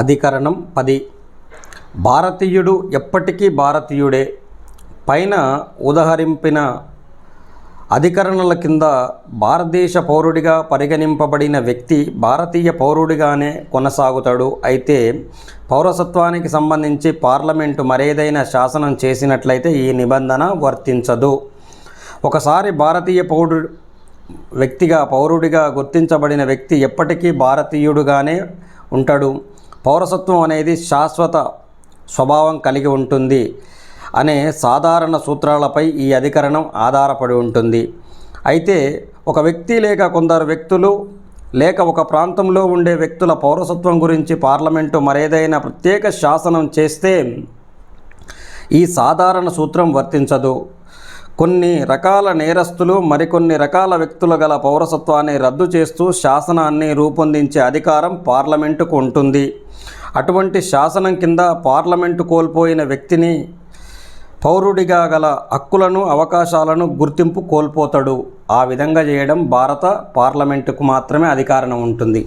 అధికరణం పది. భారతీయుడు ఎప్పటికీ భారతీయుడే. పైన ఉదహరింపిన అధికరణల కింద భారతదేశ పౌరుడిగా పరిగణింపబడిన వ్యక్తి భారతీయ పౌరుడిగానే కొనసాగుతాడు. అయితే పౌరసత్వానికి సంబంధించి పార్లమెంటు మరేదైనా శాసనం చేసినట్లయితే ఈ నిబంధన వర్తించదు. ఒకసారి భారతీయ పౌరుడు వ్యక్తిగా పౌరుడిగా గుర్తించబడిన వ్యక్తి ఎప్పటికీ భారతీయుడుగానే ఉంటాడు. పౌరసత్వం అనేది శాశ్వత స్వభావం కలిగి ఉంటుంది అనే సాధారణ సూత్రాలపై ఈ అధికరణం ఆధారపడి ఉంటుంది. అయితే ఒక వ్యక్తి లేక కొందరు వ్యక్తులు లేక ఒక ప్రాంతంలో ఉండే వ్యక్తుల పౌరసత్వం గురించి పార్లమెంటు మరేదైనా ప్రత్యేక శాసనం చేస్తే ఈ సాధారణ సూత్రం వర్తించదు. కొన్ని రకాల నేరస్తులు మరికొన్ని రకాల వ్యక్తులు గల పౌరసత్వాన్ని రద్దు చేస్తూ శాసనాన్ని రూపొందించే అధికారం పార్లమెంటుకు ఉంటుంది. అటువంటి శాసనం కింద పార్లమెంటు కోల్పోయిన వ్యక్తిని పౌరుడిగా గల హక్కులను అవకాశాలను గుర్తింపు కోల్పోతాడు. ఆ విధంగా చేయడం భారత పార్లమెంటుకు మాత్రమే అధికారం ఉంటుంది.